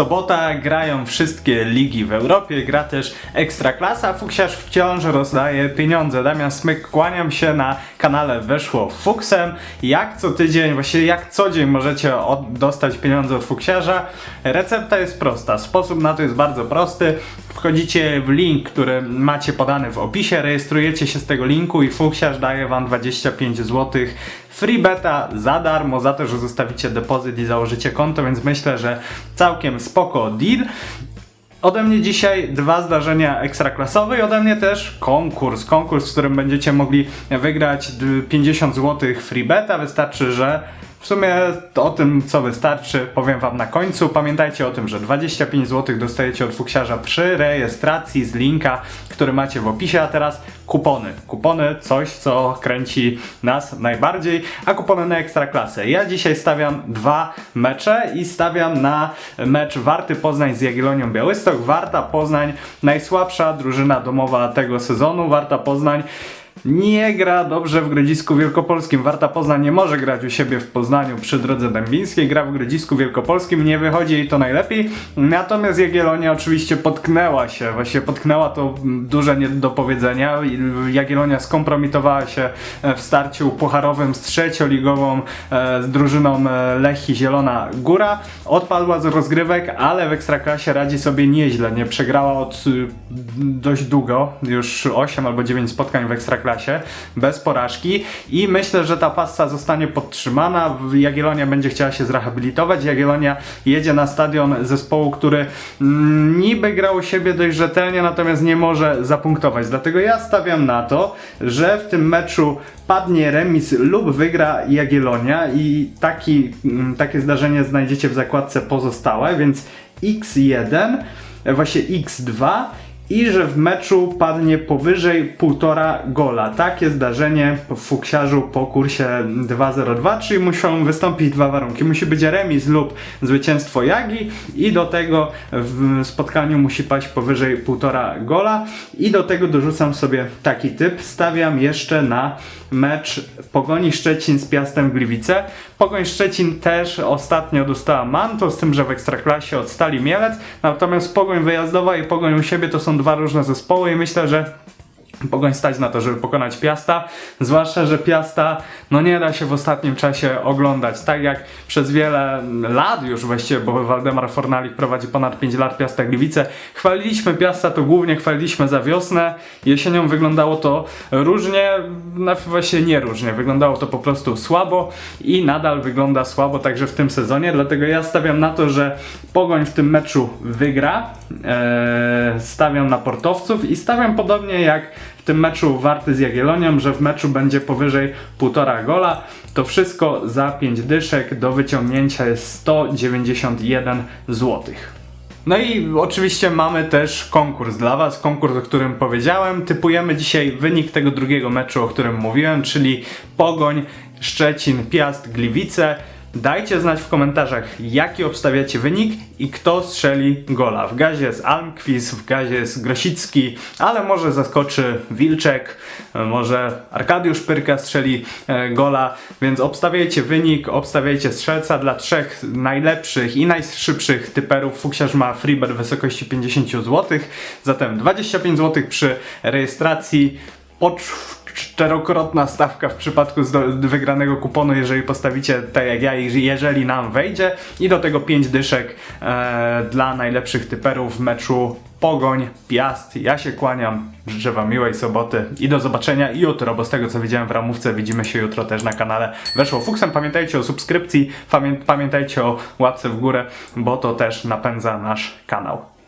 sobota, grają wszystkie ligi w Europie, gra też Ekstraklasa, Fuksiarz wciąż rozdaje pieniądze. Damian Smyk, kłaniam się na kanale Weszło Fuksem. Jak co tydzień, właściwie jak co dzień możecie od, dostać pieniądze od Fuksiarza. Recepta jest prosta, sposób na to jest bardzo prosty. Wchodzicie w link, który macie podany w opisie, rejestrujecie się z tego linku i Fuksiarz daje wam 25 zł free beta za darmo, za to, że zostawicie depozyt i założycie konto, więc myślę, że całkiem spoko deal. Ode mnie dzisiaj dwa zdarzenia ekstraklasowe i ode mnie też konkurs. Konkurs, w którym będziecie mogli wygrać d- 50 zł free beta. Wystarczy, że w sumie o tym, co wystarczy, powiem Wam na końcu. Pamiętajcie o tym, że 25 zł dostajecie od fuksiarza przy rejestracji z linka, który macie w opisie, a teraz kupony. Kupony, coś, co kręci nas najbardziej, a kupony na ekstraklasę. Ja dzisiaj stawiam dwa mecze i stawiam na mecz Warty Poznań z Jagiellonią Białystok. Warta Poznań, najsłabsza drużyna domowa tego sezonu. Warta Poznań nie gra dobrze w Grodzisku Wielkopolskim. Warta Poznań nie może grać u siebie w Poznaniu przy drodze dębińskiej. Gra w Grodzisku Wielkopolskim, nie wychodzi jej to najlepiej. Natomiast Jagiellonia oczywiście potknęła się, właściwie potknęła to duże niedopowiedzenia. Jagiellonia skompromitowała się w starciu pucharowym z trzecioligową e, z drużyną e, Lechii Zielona Góra. Odpadła z rozgrywek, ale w Ekstraklasie radzi sobie nieźle. Nie przegrała od dość długo, już 8 albo 9 spotkań w Ekstraklasie, bez porażki i myślę, że ta passa zostanie podtrzymana. Jagiellonia będzie chciała się zrehabilitować. Jagiellonia jedzie na stadion zespołu, który mm, niby grał u siebie dość rzetelnie, natomiast nie może zapunktować. Dlatego ja stawiam na to, że w tym meczu padnie remis lub wygra Jagiellonia i taki, mm, takie zdarzenie znajdziecie w zakładce pozostałe, więc x1, e, właśnie x2 i że w meczu padnie powyżej 1,5 gola. Takie zdarzenie w fuksiarzu po kursie 2-0-2, czyli muszą wystąpić dwa warunki. Musi być remis lub zwycięstwo Jagi i do tego w spotkaniu musi paść powyżej 1,5 gola i do tego dorzucam sobie taki typ. Stawiam jeszcze na mecz Pogoni Szczecin z Piastem Gliwice. Pogoń Szczecin też ostatnio dostała manto, z tym, że w Ekstraklasie od Stali Mielec, natomiast Pogoń wyjazdowa i Pogoń u siebie to są dwa różne zespoły i myślę, że Pogoń stać na to, żeby pokonać Piasta, zwłaszcza, że Piasta no nie da się w ostatnim czasie oglądać. Tak jak przez wiele lat już właściwie, bo Waldemar Fornalik prowadzi ponad 5 lat Piasta Gliwice. Chwaliliśmy Piasta, to głównie chwaliliśmy za wiosnę. Jesienią wyglądało to różnie, no właśnie nie różnie. Wyglądało to po prostu słabo i nadal wygląda słabo także w tym sezonie. Dlatego ja stawiam na to, że Pogoń w tym meczu wygra. Eee, stawiam na portowców i stawiam podobnie jak w tym meczu Warty z Jagiellonią, że w meczu będzie powyżej 1,5 gola. To wszystko za 5 dyszek do wyciągnięcia jest 191 zł. No i oczywiście mamy też konkurs dla Was, konkurs, o którym powiedziałem. Typujemy dzisiaj wynik tego drugiego meczu, o którym mówiłem, czyli Pogoń, Szczecin, Piast, Gliwice. Dajcie znać w komentarzach, jaki obstawiacie wynik i kto strzeli gola. W gazie jest Almquist, w gazie jest Grosicki, ale może zaskoczy Wilczek, może Arkadiusz Pyrka strzeli e, gola, więc obstawiajcie wynik, obstawiajcie strzelca dla trzech najlepszych i najszybszych typerów. Fuksiarz ma freebet w wysokości 50 zł, zatem 25 zł przy rejestracji. Po czterokrotna stawka w przypadku wygranego kuponu, jeżeli postawicie tak jak ja, jeżeli nam wejdzie i do tego 5 dyszek e, dla najlepszych typerów w meczu Pogoń, Piast. Ja się kłaniam, życzę Wam miłej soboty i do zobaczenia jutro, bo z tego co widziałem w ramówce widzimy się jutro też na kanale Weszło Fuksem. Pamiętajcie o subskrypcji, pamię- pamiętajcie o łapce w górę, bo to też napędza nasz kanał.